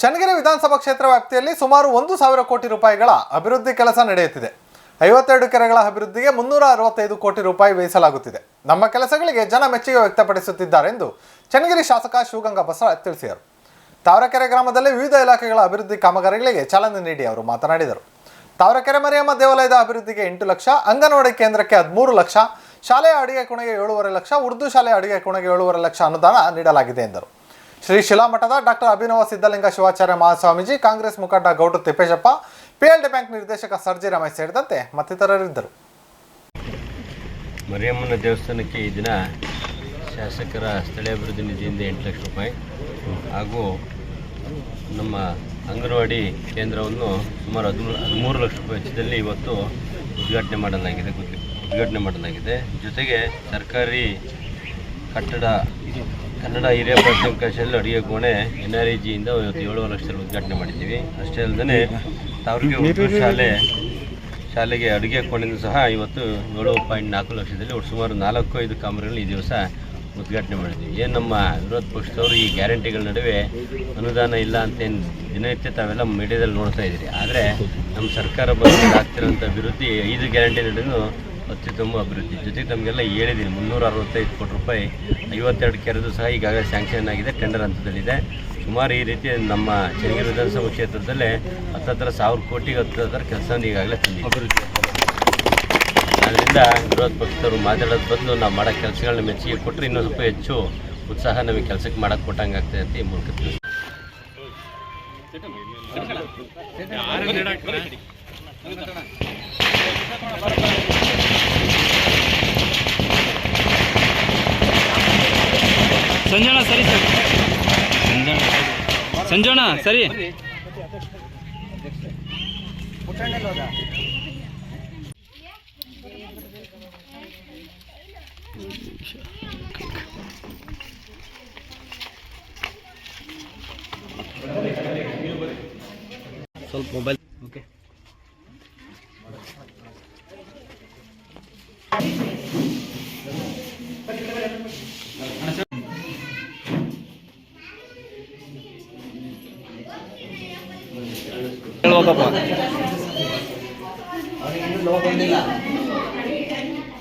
ಚನ್ನಗಿರಿ ವಿಧಾನಸಭಾ ಕ್ಷೇತ್ರ ವ್ಯಾಪ್ತಿಯಲ್ಲಿ ಸುಮಾರು ಒಂದು ಸಾವಿರ ಕೋಟಿ ರೂಪಾಯಿಗಳ ಅಭಿವೃದ್ಧಿ ಕೆಲಸ ನಡೆಯುತ್ತಿದೆ. ಐವತ್ತೆರಡು ಕೆರೆಗಳ ಅಭಿವೃದ್ಧಿಗೆ ಮುನ್ನೂರ ಅರವತ್ತೈದು ಕೋಟಿ ರೂಪಾಯಿ ವ್ಯಯಿಸಲಾಗುತ್ತಿದೆ. ನಮ್ಮ ಕೆಲಸಗಳಿಗೆ ಜನ ಮೆಚ್ಚುಗೆ ವ್ಯಕ್ತಪಡಿಸುತ್ತಿದ್ದಾರೆ ಎಂದು ಚನ್ನಗಿರಿ ಶಾಸಕ ಶಿವಗಂಗಾ ಬಸವರಾಜ್ ತಿಳಿಸಿದರು. ತಾವರೆಕೆರೆ ಗ್ರಾಮದಲ್ಲಿ ವಿವಿಧ ಇಲಾಖೆಗಳ ಅಭಿವೃದ್ಧಿ ಕಾಮಗಾರಿಗಳಿಗೆ ಚಾಲನೆ ನೀಡಿ ಅವರು ಮಾತನಾಡಿದರು. ತಾವರಕೆರೆ ಮರಿಯಮ್ಮ ದೇವಾಲಯದ ಅಭಿವೃದ್ಧಿಗೆ ಎಂಟು ಲಕ್ಷ, ಅಂಗನವಾಡಿ ಕೇಂದ್ರಕ್ಕೆ ಹದಿಮೂರು ಲಕ್ಷ ಶಾಲೆಯ ಅಡುಗೆ ಕೊನೆಗೆ ಏಳೂವರೆ ಲಕ್ಷ, ಉರ್ದು ಶಾಲೆಯ ಅಡುಗೆ ಕೊನೆಗೆ ಏಳೂವರೆ ಲಕ್ಷ ಅನುದಾನ ನೀಡಲಾಗಿದೆ ಎಂದರು. ಶ್ರೀ ಶಿಲಾಮಠದ ಡಾಕ್ಟರ್ ಅಭಿನವ ಸಿದ್ದಲಿಂಗ ಶಿವಾಚಾರ್ಯ ಮಹಾಸ್ವಾಮೀಜಿ, ಕಾಂಗ್ರೆಸ್ ಮುಖಂಡ ಗೌಟು ತಿಪ್ಪೇಶಪ್ಪ ಪಿಎಲ್ಡಿ ಬ್ಯಾಂಕ್ ನಿರ್ದೇಶಕ ಸರ್ಜಿ ರಮೇಶ್ ಸೇರಿದಂತೆ ಮತ್ತಿತರರಿದ್ದರು ಮರಿಯಮ್ಮನ ದೇವಸ್ಥಾನಕ್ಕೆ ಈ ದಿನ ಶಾಸಕರ ಸ್ಥಳೀಯ ಅಭಿವೃದ್ಧಿ ನಿಧಿಯಿಂದ ಎಂಟು ಲಕ್ಷ ರೂಪಾಯಿ ಹಾಗೂ ನಮ್ಮ ಅಂಗನವಾಡಿ ಕೇಂದ್ರವನ್ನು ಸುಮಾರು ಹದಿಮೂರು ಹದಿಮೂರು ಲಕ್ಷ ರೂಪಾಯಿ ವೆಚ್ಚದಲ್ಲಿ ಇವತ್ತು ಉದ್ಘಾಟನೆ ಮಾಡಲಾಗಿದೆ ಗುದ್- ಉದ್ಘಾಟನೆ ಮಾಡಲಾಗಿದೆ. ಜೊತೆಗೆ ಸರ್ಕಾರಿ ಕಟ್ಟಡ ಕನ್ನಡ ಹಿರಿಯ ಪ್ರಾಥಮಿಕ ಶಾಲೆ ಅಡುಗೆ ಕೋಣೆ ಎನ್ ಆರ್ ಇ ಜಿಯಿಂದ ಇವತ್ತು ಏಳುವರೆ ಲಕ್ಷದಲ್ಲಿ ಉದ್ಘಾಟನೆ ಮಾಡಿದ್ದೀವಿ. ಅಷ್ಟೇ ಅಲ್ಲದೆ ತಾವ್ರಿಗೆ ಶಾಲೆ ಶಾಲೆಗೆ ಅಡುಗೆ ಕೋಣೆನೂ ಸಹ ಇವತ್ತು ಏಳು ಪಾಯಿಂಟ್ ನಾಲ್ಕು ಲಕ್ಷದಲ್ಲಿ ಒಟ್ಟು ಸುಮಾರು ನಾಲ್ಕು ಐದು ಕಾಮಗಾರಿಗಳು ಈ ದಿವಸ ಉದ್ಘಾಟನೆ ಮಾಡಿದ್ದೀವಿ. ಏನು ನಮ್ಮ ವಿರೋಧ ಪಕ್ಷದವರು ಈ ಗ್ಯಾರಂಟಿಗಳ ನಡುವೆ ಅನುದಾನ ಇಲ್ಲ ಅಂತೇನು ದಿನನಿತ್ಯ ತಾವೆಲ್ಲ ಮೀಡಿಯಾದಲ್ಲಿ ನೋಡ್ತಾ ಇದ್ದೀರಿ. ಆದರೆ ನಮ್ಮ ಸರ್ಕಾರ ಬಂದು ಆಗ್ತಿರೋಂಥ ಅಭಿವೃದ್ಧಿ ಐದು ಗ್ಯಾರಂಟಿ ನಡುವೆ ಅತ್ಯುತ್ತಮ ಅಭಿವೃದ್ಧಿ ಜೊತೆಗೆ ತಮಗೆಲ್ಲ ಹೇಳಿದ್ದೀನಿ ಮುನ್ನೂರ ಅರವತ್ತೈದು ಕೋಟಿ ರೂಪಾಯಿ ಐವತ್ತೆರಡು ಕೆರೆದು ಸಹ ಈಗಾಗಲೇ ಸ್ಯಾಂಕ್ಷನ್ ಆಗಿದೆ ಟೆಂಡರ್ ಹಂತದಲ್ಲಿದೆ. ಸುಮಾರು ಈ ರೀತಿ ನಮ್ಮ ಚನ್ನಗಿರಿ ವಿಧಾನಸಭಾ ಕ್ಷೇತ್ರದಲ್ಲೇ ಹತ್ತತ್ರ ಸಾವಿರ ಕೋಟಿಗೆ ಹತ್ತಿರ ಕೆಲಸ ಈಗಾಗಲೇ ಅಭಿವೃದ್ಧಿ. ಅದರಿಂದ ವಿರೋಧ ಪಕ್ಷದವರು ಮಾತಾಡೋದು ಬದಲು ನಾವು ಮಾಡೋ ಕೆಲಸಗಳನ್ನ ಮೆಚ್ಚುಗೆ ಕೊಟ್ಟರೆ ಇನ್ನೂ ಸ್ವಲ್ಪ ಹೆಚ್ಚು ಉತ್ಸಾಹ ನಮಗೆ ಕೆಲಸಕ್ಕೆ ಮಾಡೋಕ್ಕೆ ಕೊಟ್ಟಂಗೆ ಆಗ್ತದೆ ಅಂತ ಈ ಮೂಲಕ ತಿಳಿಸ್ತೀನಿ. ಸಂಜೋಣ ಸರಿ ಸರ್. ಸಂಜೋಣ ಸರಿ. ಸ್ವಲ್ಪ ಮೊಬೈಲ್ ಹೇಳುವಪ್ಪ